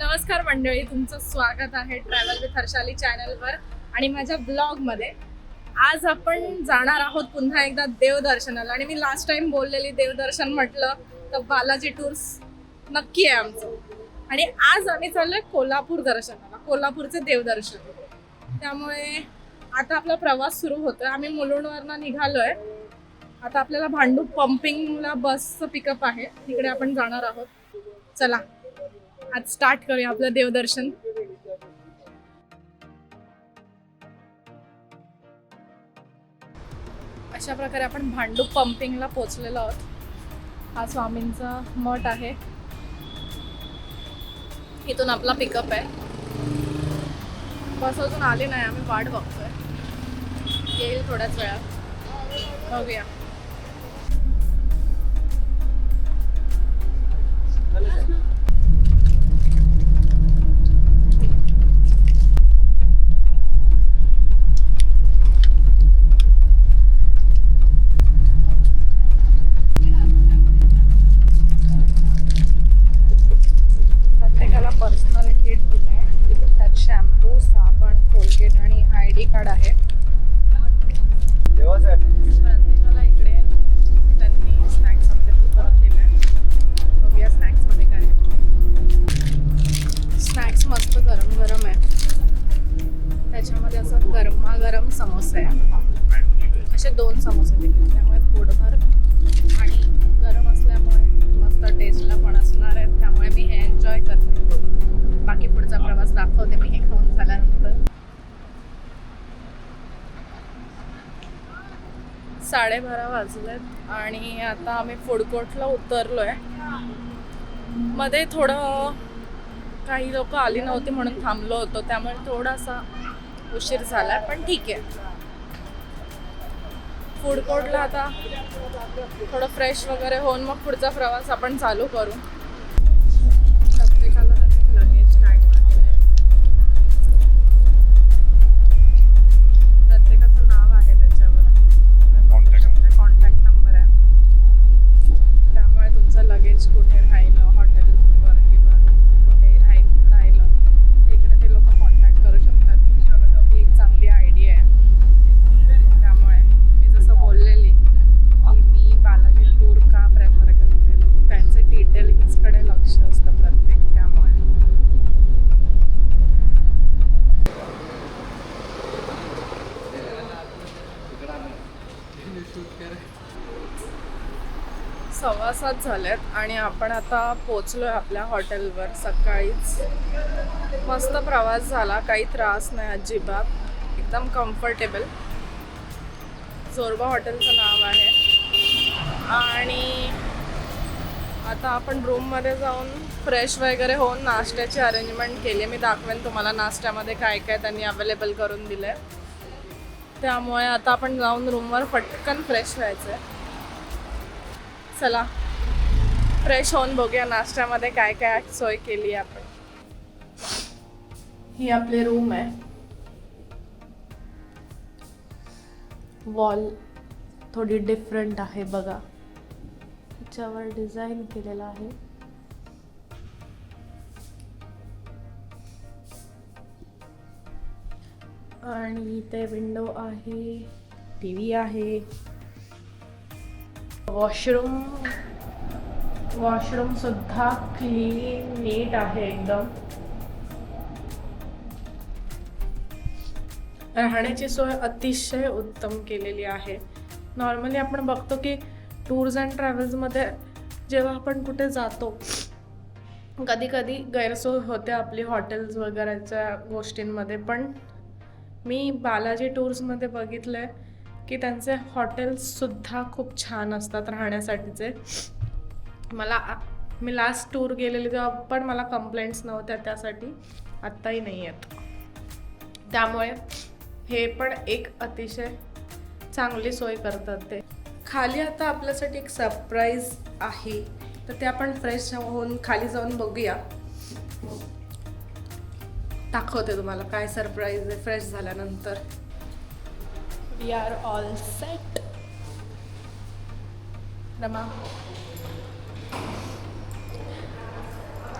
नमस्कार मंडळी तुमचं स्वागत आहे ट्रॅव्हल विथ हर्षाली चॅनलवर आणि माझ्या ब्लॉगमध्ये आज आपण जाणार आहोत पुन्हा एकदा देवदर्शनाला आणि मी लास्ट टाइम बोललेली देवदर्शन म्हटलं तर बालाजी टूर्स नक्की आहे आमचं. आणि आज आम्ही चाललोय कोल्हापूर दर्शनाला कोल्हापूरचे देवदर्शन. त्यामुळे आता आपला प्रवास सुरू होतोय. आम्ही मुलुंडवरनं निघालोय. आता आपल्याला भांडूप पंपिंगला बसचं पिकअप आहे. तिकडे आपण जाणार आहोत. चला. आज स्टार्ट करूया आपलं देवदर्शन. अशा प्रकारे आपण भांडूप पंपिंगला पोचलेलो आहोत. हा स्वामींचा मठ आहे. इथून आपला पिकअप आहे. बस अजून आले नाही आम्ही वाट बघतोय. येईल थोड्याच वेळात. बघूया. प्रत्येकाला आणि आता आम्ही फूड कोर्टला उतरलो आहे मध्ये थोडं काही लोक आली नव्हती म्हणून थांबलो होतो त्यामुळे थोडासा उशीर झाला पण ठीक आहे. फूड कोर्टला आता थोडं फ्रेश वगैरे होऊन मग पुढचा प्रवास आपण चालू करू. सव्वा सात झालेत आणि आपण आता पोचलोय आपल्या हॉटेलवर. सकाळीच मस्त प्रवास झाला. काही त्रास नाही अजिबात. एकदम कम्फर्टेबल जोरबा हॉटेलचं नाव आहे. आणि आता आपण रूममध्ये जाऊन फ्रेश वगैरे होऊन नाश्त्याची अरेंजमेंट केली. मी दाखवेन तुम्हाला नाश्त्यामध्ये काय काय त्यांनी अवेलेबल करून दिलं आहे त्यामुळे आता आपण जाऊन रूमवर पटकन फ्रेश व्हायचं आहे चला. फ्रेश होऊन बघूया नाश्त्यामध्ये काय काय सोय केली आपण. ही आपली रूम आहे. वॉल थोडी डिफरंट आहे बघा. त्याच्यावर डिझाईन केलेला आहे. आणि इथे विंडो आहे टी व्ही आहे. वॉशरूम वॉशरूम सुद्धा क्लीन नीट आहे एकदम. राहण्याची सोय अतिशय उत्तम केलेली आहे. नॉर्मली आपण बघतो की टूर्स अँड ट्रॅव्हल्समध्ये जेव्हा आपण कुठे जातो कधी कधी गैरसोय होते आपली हॉटेल्स वगैरेच्या गोष्टींमध्ये. पण मी बालाजी टूर्समध्ये बघितलं आहे की त्यांचे हॉटेल्ससुद्धा खूप छान असतात राहण्यासाठीचे. मला मी लास्ट टूर गेलेली तेव्हा पण मला कंप्लेंट्स नव्हत्या त्यासाठी. आत्ताही नाही आहेत. त्यामुळे हे पण एक अतिशय चांगली सोय करतात ते. खाली आता आपल्यासाठी एक सरप्राईज आहे. तर ते आपण फ्रेश होऊन खाली जाऊन बघूया. दाखवते तुम्हाला काय सरप्राईज आहे फ्रेश झाल्यानंतर. We are all set Rama.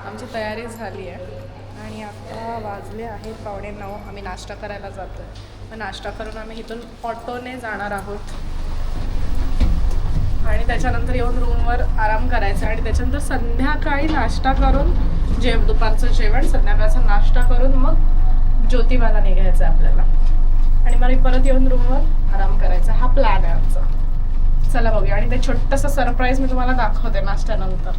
आमची तयारी झाली आहे. आणि आता वाजले आहेत पावणे नऊ. आम्ही नाश्ता करायला जातो आहे मग नाश्ता करून आम्ही इथून ऑटोने जाणार आहोत. आणि त्याच्यानंतर येऊन रूमवर आराम करायचा आणि त्याच्यानंतर संध्याकाळी नाश्ता करून जेव दुपारचं जेवण संध्याकाळचा नाश्ता करून मग ज्योतिबाला निघायचं आहे आपल्याला. आणि मला परत येऊन रूमवर आराम करायचा हा प्लॅन आहे आमचा. चला बघूया. आणि ते छोटंसं सरप्राईज मी तुम्हाला दाखवते नाश्त्यानंतर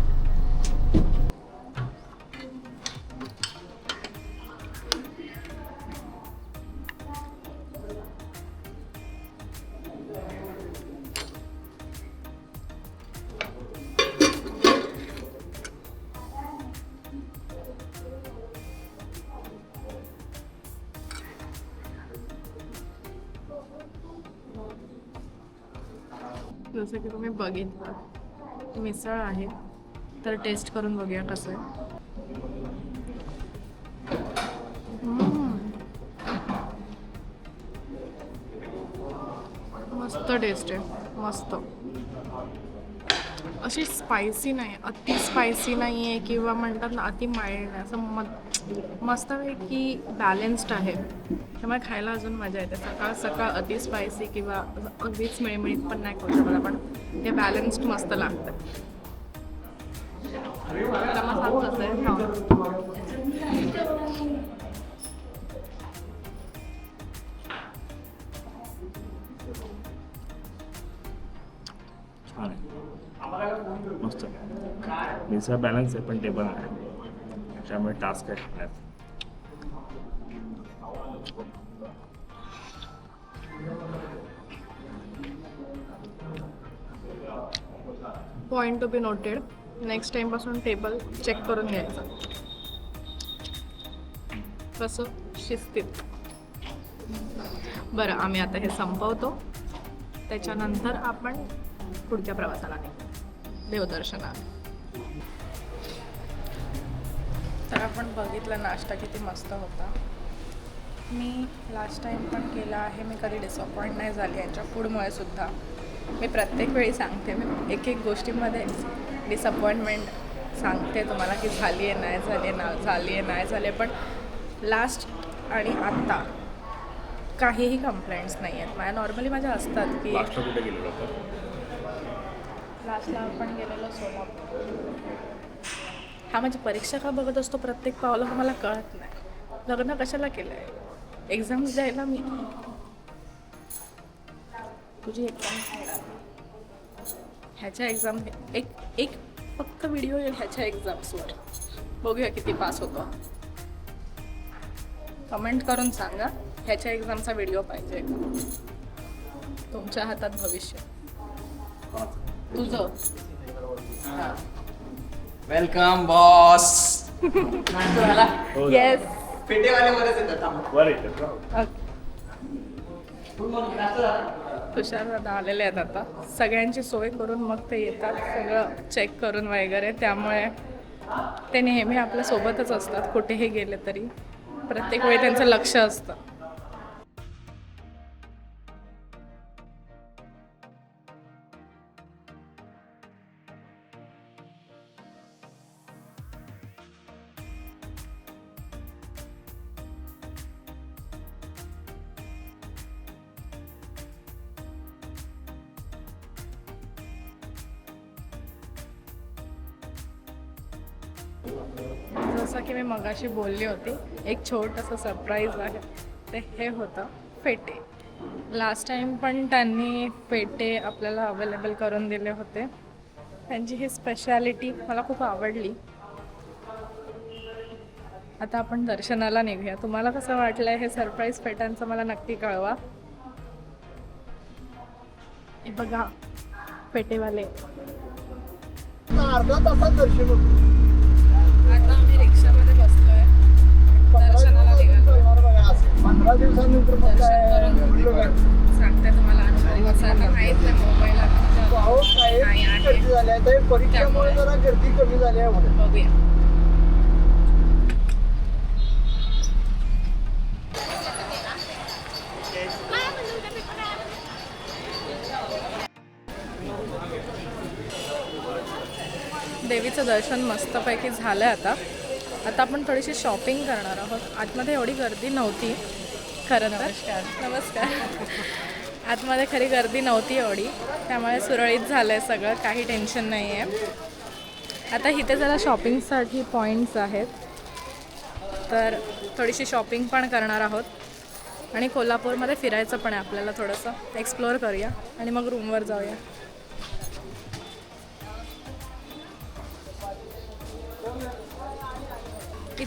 जसं की तुम्ही बघितलं मिसळ आहे. तर टेस्ट करून बघूया कसं आहे. मस्त टेस्ट आहे. मस्त. अशी स्पायसी नाही अति स्पायसी नाही आहे किंवा म्हणतात ना अति माइल्ड आहे असं म मस्तपैकी बॅलेन्स्ड आहे. त्यामुळे खायला अजून मजा येते. सकाळ सकाळ अति स्पायसी किंवा अगदीच मिळमिळीत पण नाही करू शकत आपण. हे बॅलन्स्ड मस्त लागतं. त्याला मग सांग कसं आहे मिसळ बॅलन्स आहे पण टेबल आहे त्यामुळे टास्क आहे point point to be noted next टाईमपासून table check करून घ्यायचं. कसं शिस्तीत. बरं आम्ही आता हे संपवतो. त्याच्यानंतर आपण पुढच्या प्रवासाला देवदर्शनाला. तर आपण बघितलं नाश्ता किती मस्त होता. मी लास्ट टाईम पण केला आहे. मी कधी डिसअपॉइंट नाही झाली यांच्या फूडमुळे सुद्धा. मी प्रत्येक वेळी सांगते मी एक एक गोष्टीमध्ये डिसअपॉइंटमेंट सांगते तुम्हाला की झाली आहे नाही झाली आहे ना झाली आहे नाही झाली पण लास्ट आणि आत्ता काहीही कंप्लेंट्स नाही आहेत. माझ्या नॉर्मली माझ्या असतात की लास्टला आपण गेलेलो सोलापूर. हा म्हणजे परीक्षा का बघत असतो प्रत्येक पावलं हे मला कळत नाही. लग्न कशाला केलं आहे एक्झाम्स द्यायला मी. तुझी एक्झाम ह्याच्या एक्झाम एक एक फक्त व्हिडिओ येईल ह्याच्या एक्झाम्सवर बघूया किती पास होतो. कमेंट करून सांगा ह्याच्या एक्झामचा व्हिडिओ पाहिजे तुमच्या हातात भविष्य. तुझं. हां. वेलकम बॉस येस पेटेवाले बरेच येतात थांबा. वर येतात तुषार दादा आलेले आहेत आता. सगळ्यांची सोय करून मग ते येतात. सगळं चेक करून वगैरे. त्यामुळे ते नेहमी आपल्या सोबतच असतात. कुठेही गेले तरी. प्रत्येक वेळी त्यांचं लक्ष असतं. बोलली होती एक छोटंसं सरप्राईज आहे. ते हे होतं फेटे. लास्ट टाईम पण त्यांनी पेटे आपल्याला अवेलेबल करून दिले होते. त्यांची ही स्पेशालिटी मला खूप आवडली. आता आपण दर्शनाला निघूया. तुम्हाला कसं वाटलंय हे सरप्राईज पेटांचं मला नक्की कळवा. हे बघा पेटेवाले अर्धा तासात दर्शन पंधरा दिवसानंतर मग काय म्हटलं काय? सांगते तुम्हाला माहीत नाही मोबाईल नाही आहे. झाली आहे. परीक्षेमुळे जरा गर्दी कमी झाली आहे म्हणून. बघूया. देवीचं दर्शन मस्तपैकी झालं आहे आता. आता आपण थोडीशी शॉपिंग करणार आहोत. आतमध्ये एवढी गर्दी नव्हती. खरं तर. नमस्कार. आतमध्ये खरी गर्दी नव्हती एवढी. त्यामुळे सुरळीत झालं आहे सगळं. काही टेन्शन नाही आहे आता इथे जरा शॉपिंगसाठी पॉईंट्स आहेत. तर थोडीशी शॉपिंग पण करणार आहोत. आणि कोल्हापूरमध्ये फिरायचं पण आहे आपल्याला थोडंसं. एक्सप्लोअर करूया. आणि मग रूमवर जाऊया.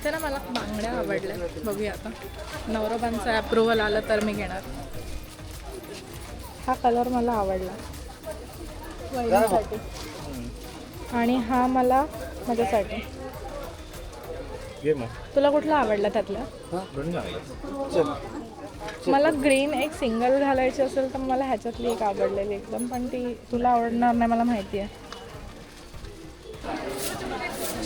इथे ना मला बांगड्या आवडल्या. बघूया आता. नवरोबांचं अप्रुव्हल आलं तर मी घेणार. हा कलर मला आवडला. वहिनीसाठी. आणि हा मला माझ्यासाठी. तुला कुठला आवडला त्यातला? मला ग्रीन एक सिंगल घालायची असेल तर मला ह्याच्यातली एक आवडलेली एकदम पण ती तुला आवडणार नाही मला माहिती आहे.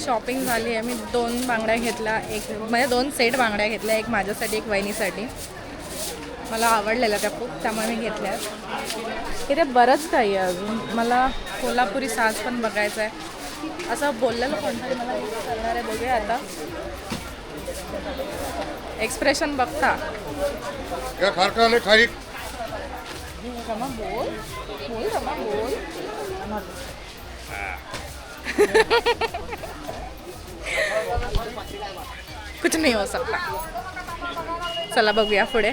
शॉपिंग झाली आहे. मी दोन बांगड्या घेतल्या एक म्हणजे दोन सेट बांगड्या घेतल्या एक माझ्यासाठी एक वहिनीसाठी. मला आवडलेल्या त्या खूप त्यामुळे मी घेतल्या. इथे बरंच काही आहे अजून. मला कोल्हापुरी साज पण बघायचं आहे. असं बोललेलं कोणतरी मला करणार आहे बघूया आता. एक्सप्रेशन बघता. रमा बोल. बोल रमा बोल. कुछ नाही हो सकता चला बघूया पुढे.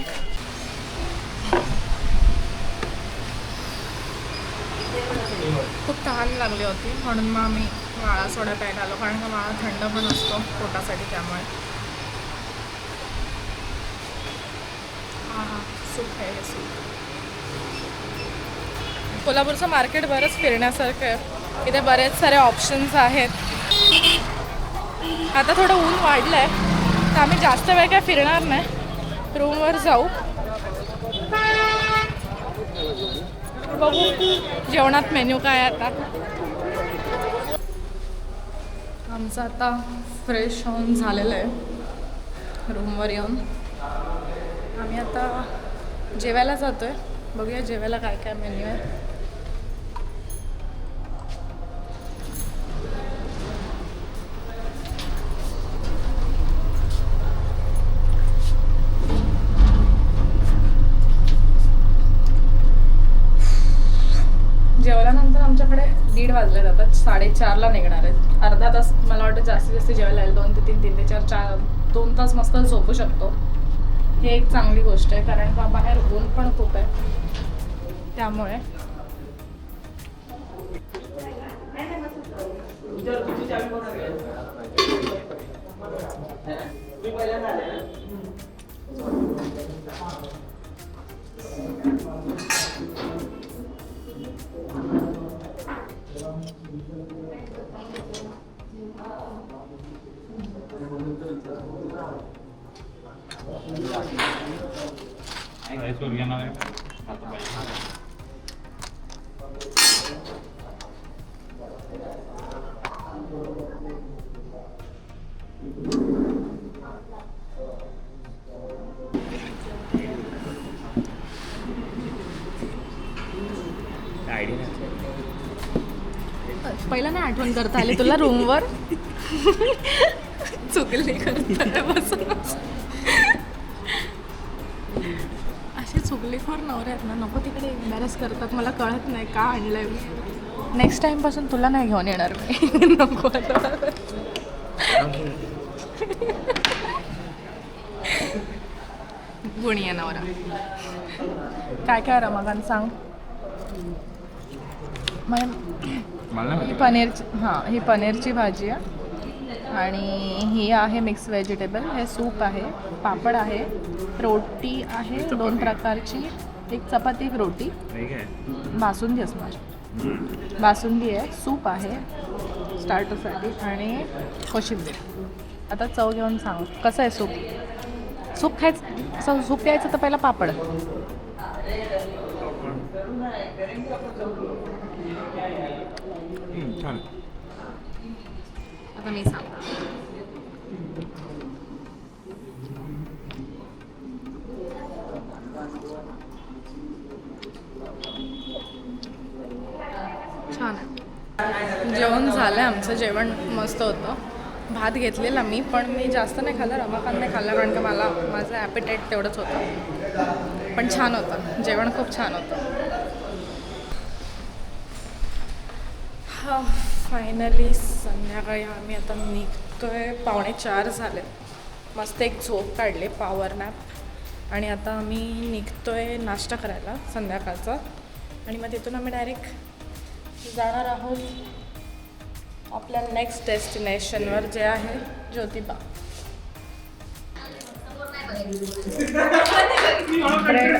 खूप तहान लागली होती म्हणून मग आम्ही वाळा सोडा प्यायला आलो. कारण का वाळा थंड पण असतो पोटासाठी त्यामुळे. हां हां सूप आहे हे सूप कोल्हापूरचं मार्केट बरंच फिरण्यासारखं आहे. इथे बरेच सारे ऑप्शन्स आहेत. आता थोडं ऊन वाढलं आहे तर आम्ही जास्त वेळ काय फिरणार नाही. रूमवर जाऊ. बघू जेवणात मेन्यू काय आहे आता. आमचं आता फ्रेश होऊन झालेलं आहे. रूमवर येऊन. आम्ही आता जेवायला जातो आहे बघूया जेवायला काय काय मेन्यू आहे. वाजले जातात साडेचारला निघणार आहेत. अर्धा तास मला वाटतं जास्तीत जास्त जेवायला लागेल. दोन ते तीन तीन ते चार चार दोन तास मस्त झोपू शकतो. ही एक चांगली गोष्ट आहे. कारण का बाहेर ऊन पण खूप आहे. त्यामुळे. पहिला नाही आठवण करता आली तुला रूमवर चुकली करता बसून. चुकलेखोर नवरे आहेत ना. नको तिकडे एम्बॅरस करतात. मला कळत नाही का आणलंय मी. नेक्स्ट टाइमपासून तुला नाही घेऊन येणार मी. नको आता. गुणी आहे नवरा. काय काय रमाकांत सांग. मला ही पनीरची हां ही पनीरची भाजी आहे. आणि ही आहे मिक्स व्हेजिटेबल हे सूप आहे पापड आहे रोटी आहे दोन प्रकारची. एक चपाती एक रोटी. बासुंदी असणार बासुंदी आहे सूप आहे स्टार्टरसाठी आणि कोशिंबीर. आता चव घेऊन सांग. कसं आहे सूप सूप खायचं असं सूप प्यायचं तर पहिला पापड. छान. आता मी सांग. छान. जेवण झालं आहे आमचं जेवण मस्त होतं. भात घेतलेला मी पण मी जास्त नाही खाल्लं रमाकांत नाही खाल्लं कारण का मला माझं ॲपिटाईट तेवढंच होतं. पण छान होतं. जेवण खूप छान होतं. हा फायनली संध्याकाळी आम्ही आता निघतोय. पावणे चार झाले. मस्त एक झोप काढले पॉवर नॅप आणि आता आम्ही निघतोय नाश्ता करायला संध्याकाळचा. आणि मग तिथून आम्ही डायरेक्ट जाणार आहोत आपल्या नेक्स्ट डेस्टिनेशनवर जे आहे ज्योतिबा. ब्रेड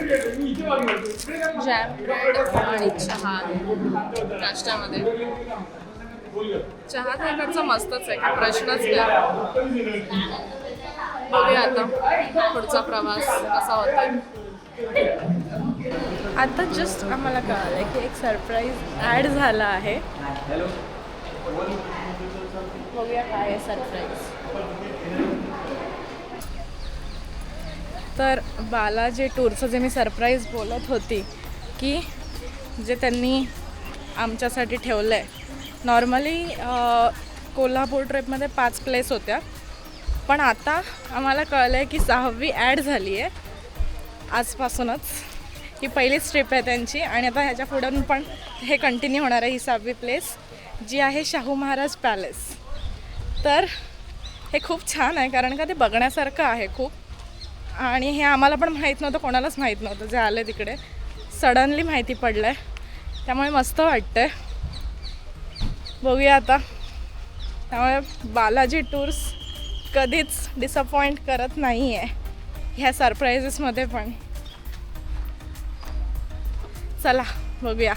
जॅम ब्रेड आणि चहा नाश्त्यामध्ये. चहा इकडचा मस्तच आहे प्रश्नच नाही. बघूया आता पुढचा प्रवास कसा होता आता जस्ट आम्हाला कळालं की एक सरप्राईज ॲड झाला आहे. बघूया काय आहे सरप्राईज तर बालाजी टूरचं जे मी सरप्राईज बोलत होती की जे त्यांनी आमच्यासाठी ठेवलं आहे नॉर्मली uh, कोल्हापूर ट्रिपमध्ये पाच प्लेस होत्या. पण आता आम्हाला कळलं आहे की सहावी ॲड झाली आहे आजपासूनच. ही पहिलीच ट्रिप आहे त्यांची आणि आता ह्याच्या पुढून पण हे कंटिन्यू होणार आहे ही सहावी प्लेस जी आहे शाहू महाराज पॅलेस तर हे खूप छान आहे कारण का ते बघण्यासारखं आहे खूप. आणि हे आम्हाला पण माहीत नव्हतं कोणालाच माहीत नव्हतं जे आलं तिकडे. सडनली माहिती पडलं आहे त्यामुळे मस्त वाटतं आहे बघूया आता. त्यामुळे बालाजी टूर्स कधीच डिसअपॉइंट करत नाही आहे ह्या सरप्राईजेसमध्ये पण. चला बघूया.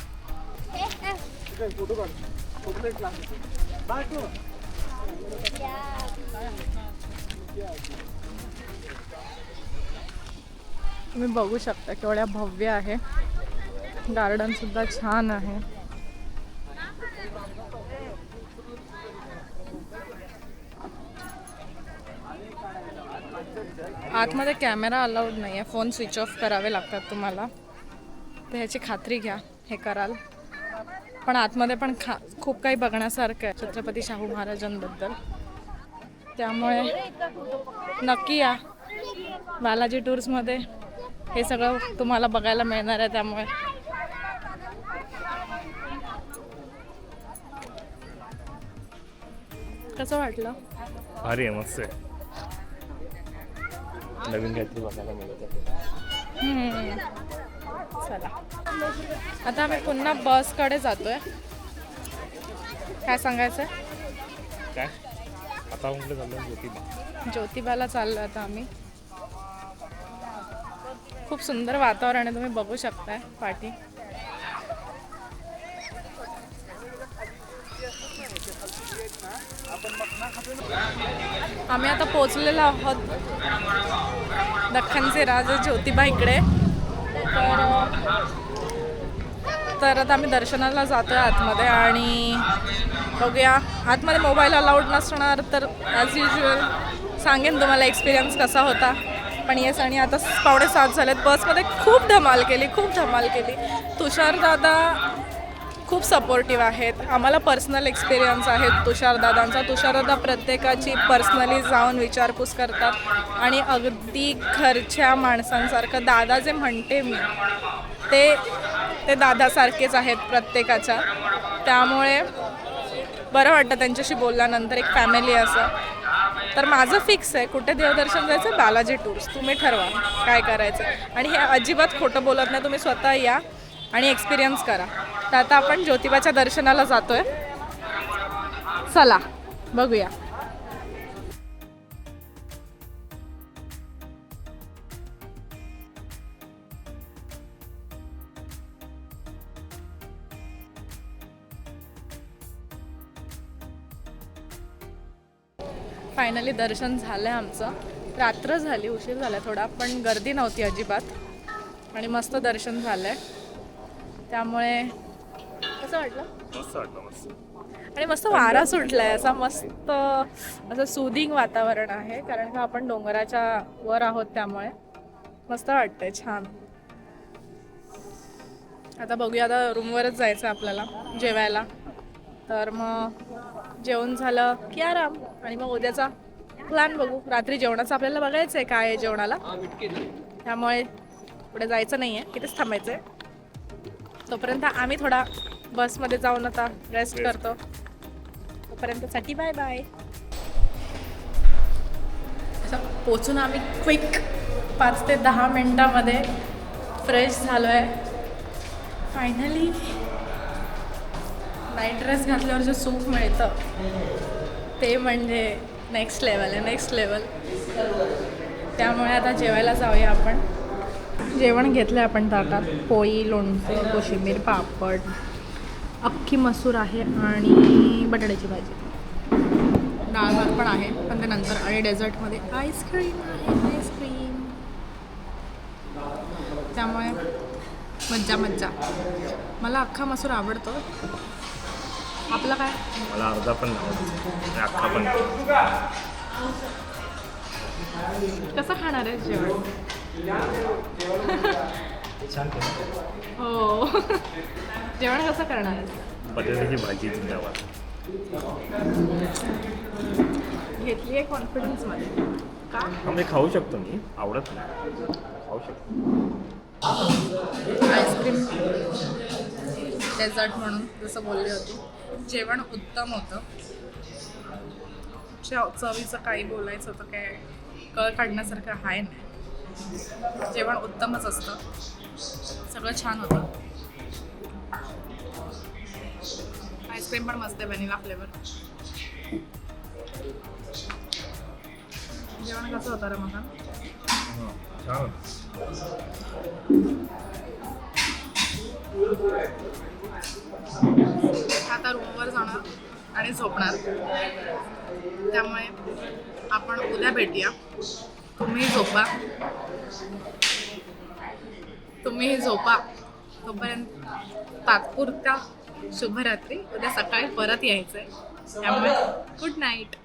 तुम्ही बघू शकता केवढ्या भव्य आहे. गार्डन सुद्धा छान आहे. आतमध्ये कॅमेरा अलाउड नाही आहे फोन स्विच ऑफ करावे लागतात तुम्हाला. तर ह्याची खात्री घ्या. हे कराल. पण आतमध्ये पण खा खूप काही बघण्यासारखं आहे छत्रपती शाहू महाराजांबद्दल. त्यामुळे नक्की या. बालाजी टूर्समध्ये हे सगळं तुम्हाला बघायला मिळणार आहे त्यामुळे. कसं वाटलं? अरे मस्त आहे. नवीन काहीतरी बघायला मिळतं. चला. आता आम्ही पुन्हा बसकडे जातोय. काय सांगायचं काय? आता चाललं ज्योतिबा. ज्योतिबाला चाललो आता आम्ही. खूप सुंदर वातावरण आहे तुम्ही बघू शकताय पाठी आम्ही आता पोचलेलो आहोत दख्खनचे राजा ज्योतिबा इकडे. तर तर आता आम्ही दर्शनाला जातो आहे आतमध्ये आणि बघूया. आतमध्ये मोबाईल अलाउड नसणार तर ॲज युजल सांगेन तुम्हाला एक्सपिरियन्स कसा होता. पण येस आणि आता पावणे सात झालेत. बसमध्ये खूप धमाल केली खूप धमाल केली. तुषार दादा खूप सपोर्टिव्ह आहेत. आम्हाला पर्सनल एक्सपिरियन्स आहेत. तुषारदादांचा तुषारदादा प्रत्येकाची पर्सनली जाऊन विचारपूस करतात. आणि अगदी घरच्या माणसांसारखं दादा जे म्हणते मी ते ते दादासारखेच आहेत प्रत्येकाच्या. त्यामुळे बरं वाटतं त्यांच्याशी बोलल्यानंतर एक फॅमिली असं. तर माझं फिक्स आहे. कुठे देवदर्शन जायचं? बालाजी टूर्स तुम्ही ठरवा काय करायचं. आणि हे अजिबात खोटं बोलत नाही. तुम्ही स्वतः या. आणि एक्सपिरियन्स करा. तर आता आपण ज्योतिबाच्या दर्शनाला जातोय. चला बघूया. फायनली दर्शन झालं आहे आमचं. रात्र झाली उशीर झाला थोडा पण गर्दी नव्हती अजिबात. आणि मस्त दर्शन झालं आहे त्यामुळे कसं वाटलं? मस्त वाटलं मस्त. आणि मस्त वारा सुटलाय. असा मस्त असं सुदिंग वातावरण आहे. कारण का आपण डोंगराच्या वर आहोत त्यामुळे. मस्त वाटतंय छान. आता बघूया आता रूमवरच जायचं आपल्याला जेवायला. तर मग जेवण झालं की आराम. आणि मग उद्याचा प्लॅन बघू. रात्री जेवणाचं आपल्याला बघायचं आहे काय आहे जेवणाला. त्यामुळे पुढे जायचं नाही आहे इथेच थांबायचं आहे तोपर्यंत आम्ही थोडा बसमध्ये जाऊन आता रेस्ट करतो. तोपर्यंतसाठी बाय बाय असं पोचून आम्ही क्विक पाच ते दहा मिनटामध्ये फ्रेश झालो आहे फायनली नाईट ड्रेस घातल्यावर जे सूप मिळतं ते म्हणजे नेक्स्ट लेवल आहे नेक्स्ट लेवल त्यामुळे आता जेवायला जाऊया आपण. जेवण घेतलं आपण ताटात. पोळी लोणचं कोशिंबीर पापड. अख्खी मसूर आहे आणि बटाट्याची भाजी. डाळ भात पण आहे पण ते नंतर आणि डेझर्टमध्ये आईस्क्रीम आहे आईस्क्रीम. त्यामुळे मज्जा मज्जा. मला अख्खा मसूर आवडतो. आपला काय? मला अर्धा पण अख्खा पण. कसं खाणार आहे जेवण? छान हो. जेवण कसं करणार? बटाट्याची भाजी जिंदाबाद. घेतली आहे कॉन्फिडन्समध्ये का? हा मी खाऊ शकतो मी. आवडत नाही. खाऊ शकतो. आईस्क्रीम डेझर्ट म्हणून जसं बोलली होती. जेवण उत्तम होतं. च- चवीचं काही बोलायचं होतं काय? कळ काढण्यासारखं आहे नाही. जेवण उत्तमच असतं. सगळं छान होतं. आईस्क्रीम पण मस्त आहे व्हॅनिला फ्लेवर जेवण कसं होतं रे मग? छान आता रूमवर जाणार आणि झोपणार. त्यामुळे आपण उद्या भेटूया. तुम्ही झोपा. तुम्ही झोपा. तोपर्यंत तात्पुरता शुभरात्री. उद्या सकाळी परत यायचंय. त्यामुळे गुड नाईट